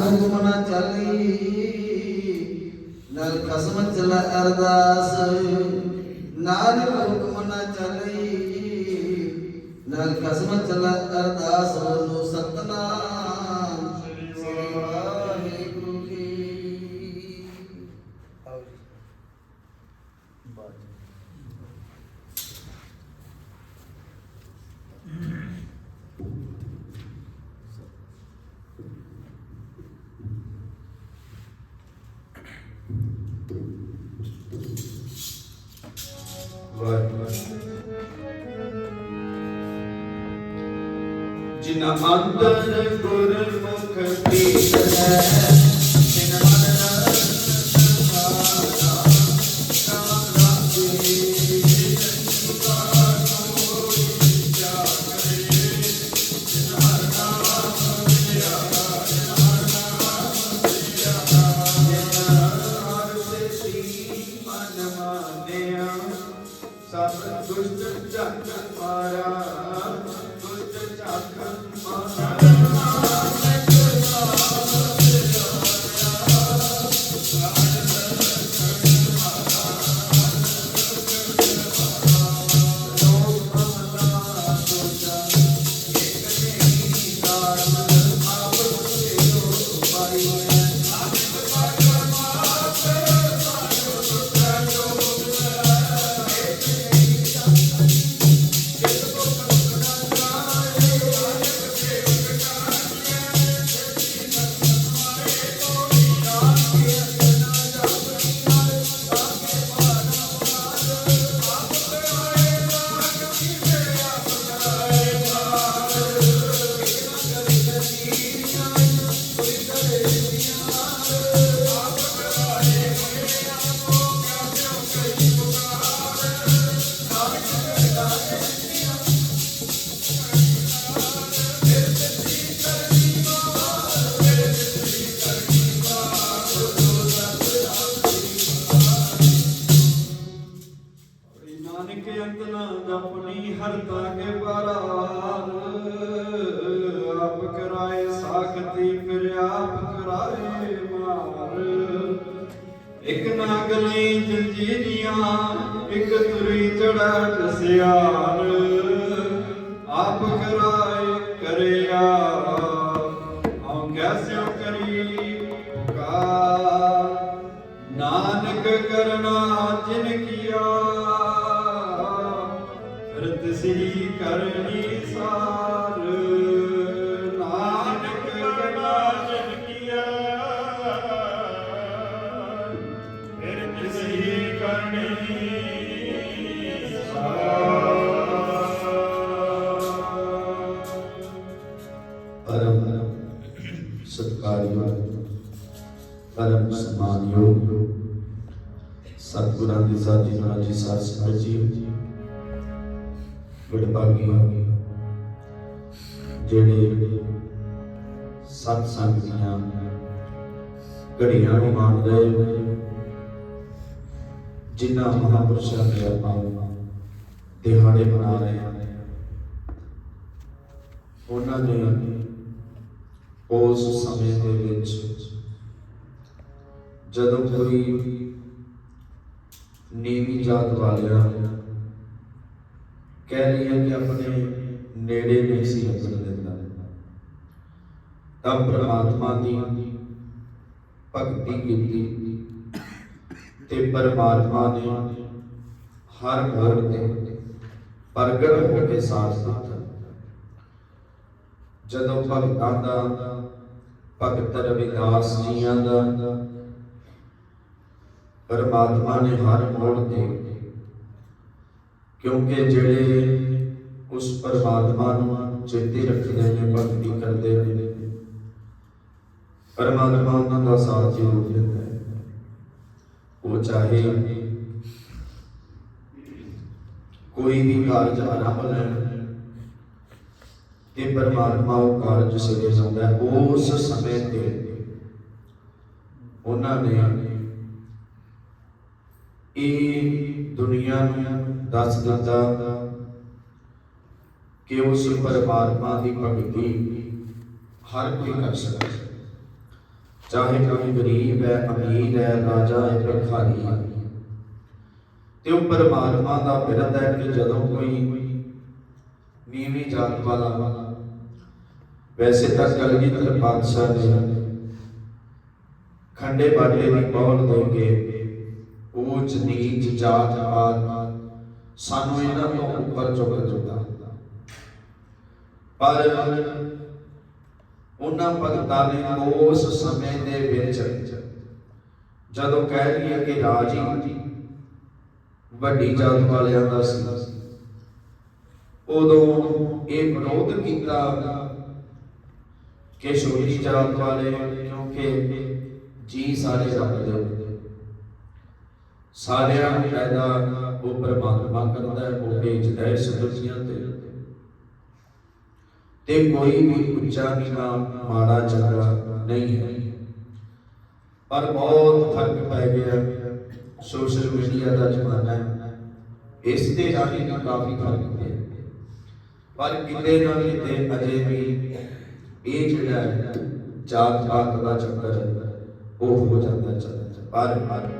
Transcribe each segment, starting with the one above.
कसमना चली नल कसम चला अरदास नाल हुक्मना चली नल कसम चला अरदास सतना ਪ੍ਰੀਤ ਹੈ ਪਰਮ ਸਤਿਕਾਰਯੋਗ ਪਰਮ ਸਨਮਾਨਯੋਗ ਸਤਿਗੁਰਾਂ ਦੀ ਸਾਜੀ ਨਾਲ ਜੀ ਜੀ ਵਡਭਾਗੀ ਜਿਹੜੇ ਸਤ ਸੰਗ ਦੀਆਂ ਘੜੀਆਂ ਨੂੰ ਮਾਣ ਰਹੇ ਜਿਨ੍ਹਾਂ ਮਹਾਪੁਰਸ਼ਾਂ ਦੇ ਆਪਾਂ ਦਿਹਾੜੇ ਮਨਾ ਰਹੇ ਹਾਂ। ਉਹਨਾਂ ਨੇ ਉਸ ਸਮੇਂ ਦੇ ਵਿੱਚ ਜਦੋਂ ਕੋਈ ਨੀਵੀਂ ਜਾਤ ਵਾਲਿਆਂ ਕਹਿ ਲਈਏ ਕਿ ਆਪਣੇ ਨੇੜੇ ਨਹੀਂ ਸੀ ਲੱਗਣ ਦਿੰਦਾ ਤਾਂ ਪ੍ਰਮਾਤਮਾ ਦੀ ਭਗਤੀ ਕੀਤੀ ਤੇ ਪਰਮਾਤਮਾ ਨੇ ਹਰ ਮੋੜ ਤੇ ਪ੍ਰਗਟ ਹੋ ਕੇ ਸਾਥ ਦਿੱਤਾ। ਜਦੋਂ ਭਗਤਾਂ ਦਾ ਭਗਤ ਰਵਿਦਾਸ ਜੀਆਂ ਦਾ ਪਰਮਾਤਮਾ ਨੇ ਹਰ ਮੋੜ ਤੇ ਕਿਉਂਕਿ ਜਿਹੜੇ ਉਸ ਪਰਮਾਤਮਾ ਨੂੰ ਚੇਤੇ ਰੱਖਦੇ ਨੇ, ਭਗਤੀ ਕਰਦੇ ਨੇ, ਪਰਮਾਤਮਾ ਉਹਨਾਂ ਦਾ ਸਾਥ ਜ਼ਰੂਰ ਦਿੰਦਾ ਹੈ। ਉਹ ਚਾਹੇ ਕੋਈ ਵੀ ਕਾਰਜ ਆਰੰਭ ਲੈਣ ਤੇ ਪਰਮਾਤਮਾ ਉਹ ਕਾਰਜ ਸਿਰੇ ਜਾਂਦਾ ਹੈ। ਉਸ ਸਮੇਂ ਤੇ ਉਹਨਾਂ ਨੇ ਇਹ ਦੁਨੀਆ ਨੂੰ ਦੱਸ ਦਿੱਤਾ ਕਿ ਉਸ ਪਰਮਾਤਮਾ ਦੀ ਭਗਤੀ ਹਰ ਕੋਈ ਕਰ ਸਕਦਾ ਚਾਹੇ ਕੋਈ ਗਰੀਬ ਹੈ, ਅਮੀਰ ਹੈ, ਰਾਜਾ ਹੈ ਭਿਖਾਰੀ ਹੈ। ਤੇ ਉਹ ਪਰਮਾਤਮਾ ਦਾ ਬਿਰਧ ਹੈ ਕਿ ਜਦੋਂ ਕੋਈ ਨੀਵੀਂ ਜਾਤ ਵਾਲਾ ਵੈਸੇ ਤਾਂ ਕਲਗੀਧਰ ਪਾਤਸ਼ਾਹ ਨੇ ਖੰਡੇ ਬਾਟੇ ਦੀ ਪੌਲ ਦੇ ਕੇ ਉੱਚ ਨੀਚ ਜਾਤ ਪਾਤ ਸਾਨੂੰ ਇਹਨਾਂ ਤੋਂ ਉੱਪਰ ਚੁੱਕ ਦਿੱਤਾ ਪਰ ਉਹਨਾਂ ਭਗਤਾਂ ਨੇ ਉਸ ਸਮੇਂ ਦੇ ਵਿੱਚ ਜਦੋਂ ਕਹਿ ਲਈਏ ਕਿ ਰਾਜ ਹੀ ਵੱਡੀ ਜਾਤ ਵਾਲਿਆਂ ਦਾ ਸੀ, ਉਦੋਂ ਇਹ ਵਿਰੋਧ ਕੀਤਾ ਕਿ ਛੋਟੀ ਜਾਤ ਵਾਲੇ ਕਿਉਂਕਿ ਜੀ ਸਾਰੇ ਰੱਬ ਦੇ ਹੁੰਦੇ। ਸਾਰਿਆਂ ਨੂੰ ਪੈਦਾ ਉਹ ਪਰਮਾਤਮਾ ਕਰਦਾ ਹੈ, ਉਹ ਭੇਜਦਾ ਹੈ ਇਸ ਤੇ। ਤੇ ਕੋਈ ਵੀ ਉੱਚਾ ਨੀਵਾਂ ਮਾੜਾ ਚੰਗਾ ਨਹੀਂ ਹੈ। ਪਰ ਬਹੁਤ ਫ਼ਰਕ ਪੈ ਗਿਆ ਸੋਸ਼ਲ ਮੀਡੀਆ ਦਾ ਜ਼ਮਾਨਾ ਹੈ। ਇਸ ਦੇ ਰਾਹੀਂ ਵੀ ਕਾਫੀ ਫ਼ਰਕ ਪਿਆ। ਪਰ ਕਿਤੇ ਨਾ ਕਿਤੇ ਅਜੇ ਵੀ ਇਹ ਜਿਹੜਾ ਜਾਤ ਪਾਤ ਦਾ ਚੱਕਰ ਉਹ ਹੋ ਜਾਂਦਾ ਚੱਲਦਾ ਪਰ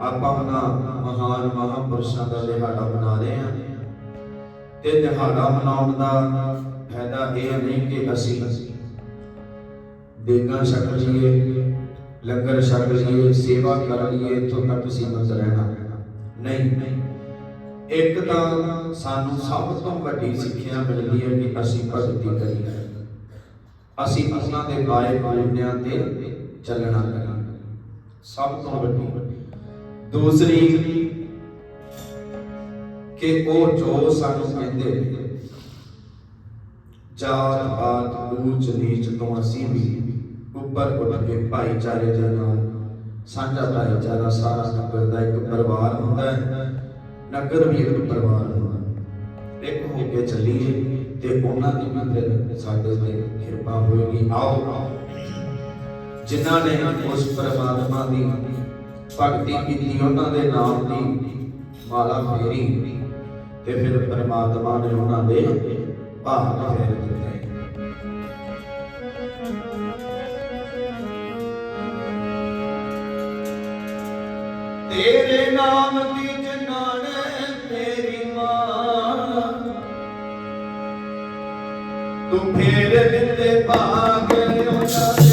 ਆਪਾਂ ਉਹਨਾਂ ਮਹਾਨ ਮਹਾਂਪੁਰਸ਼ਾਂ ਦਾ ਦਿਹਾੜਾ ਮਨਾ ਰਹੇ ਹਾਂ। ਤੇ ਦਿਹਾੜਾ ਮਨਾਉਣ ਦਾ ਫਾਇਦਾ ਇਹ ਨਹੀਂ ਕਿ ਅਸੀਂ ਦੇਗਾਂ ਛਕ ਲਈਏ, ਲੰਗਰ ਛਕ ਲਈਏ, ਸੇਵਾ ਕਰ ਲਈਏ, ਇੱਥੋਂ ਤੱਕ ਸੀਮਤ ਰਹਿਣਾ। ਨਹੀਂ ਇੱਕ ਤਾਂ ਸਾਨੂੰ ਸਭ ਤੋਂ ਵੱਡੀ ਸਿੱਖਿਆ ਮਿਲਦੀ ਹੈ ਕਿ ਅਸੀਂ ਭਗਤੀ ਕਰੀਏ। ਅਸੀਂ ਉਹਨਾਂ ਦੇ ਪਾਏ ਪੁੰਨਿਆਂ ਤੇ ਚੱਲਣਾ ਕਰੀਏ। ਸਭ ਤੋਂ ਵੱਡੀ। ਦੂਸਰੀ ਕਿ ਉਹ ਜੋ ਸਾਨੂੰ ਕਹਿੰਦੇ ਜਾਤ ਪਾਤ ਊਚ ਨੀਚ ਤੋਂ ਅਸੀਂ ਵੀ ਉੱਪਰ ਉੱਠ ਕੇ ਭਾਈਚਾਰੇ ਦੇ ਨਾਲ, ਸਾਂਝਾ ਭਾਈਚਾਰਾ ਸਾਰਾ ਨਗਰ ਦਾ ਇੱਕ ਪਰਿਵਾਰ ਹੁੰਦਾ ਹੈ। ਨਗਰ ਵੀ ਇੱਕ ਪਰਿਵਾਰ ਹੁੰਦਾ ਹੈ। ਇੱਕ ਹੋ ਕੇ ਚੱਲੀਏ ਤੇ ਉਹਨਾਂ ਦੀ ਵੀ ਸਾਡੇ ਤੇ ਕਿਰਪਾ ਹੋਏਗੀ। ਆਓ, ਜਿਨ੍ਹਾਂ ਨੇ ਉਸ ਪਰਮਾਤਮਾ ਦੀ ਭਗਤੀ ਕੀਤੀ ਉਹਨਾਂ ਦੇ ਨਾਮ ਦੀ, ਮਾਲਾ ਫੇਰੀ। ਤੇ ਫਿਰ ਪਰਮਾਤਮਾ ਨੇ ਉਹਨਾਂ ਦੇ ਭਾਗ ਫੇਰ ਦਿੱਤੇ। ਤੇਰੇ ਨਾਮ ਦੀ ਜਨਾਨੇ ਤੇਰੀ ਮਾਂ। ਤੂੰ ਫੇਰ ਦਿੱਤੇ ਭਾਗ ਉਹਨਾਂ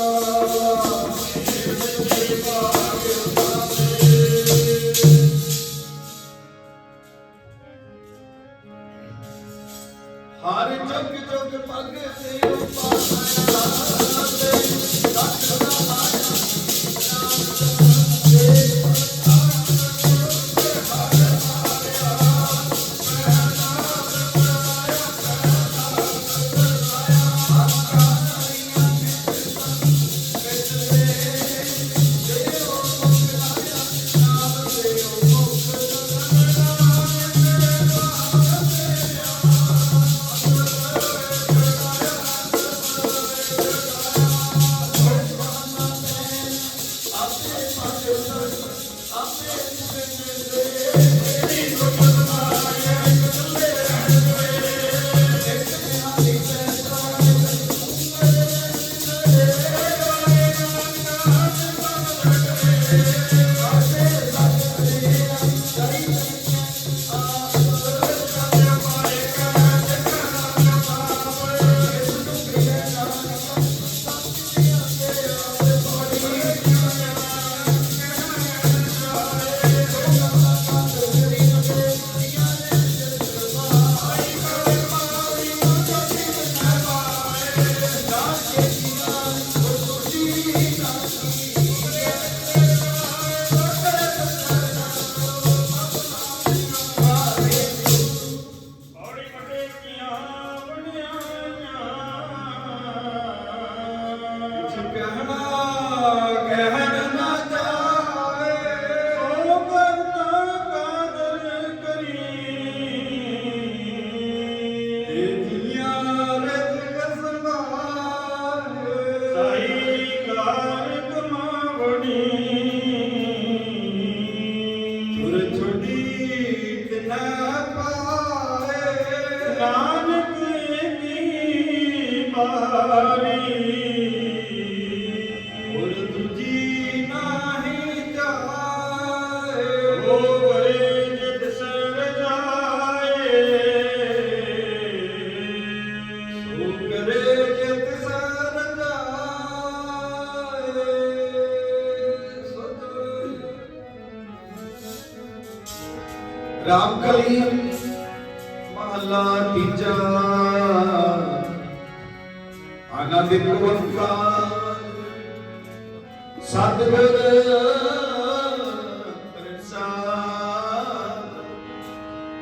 Jesus. ਕੀ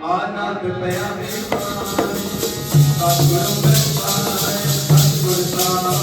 ਆਨੰਦ ਪਿਆ ਮੇਵਾਨ ਸਤਿਗੁਰ ਪ੍ਰਸਾਦ ਸਤਿਗੁਰ ਸਾਹਿਬ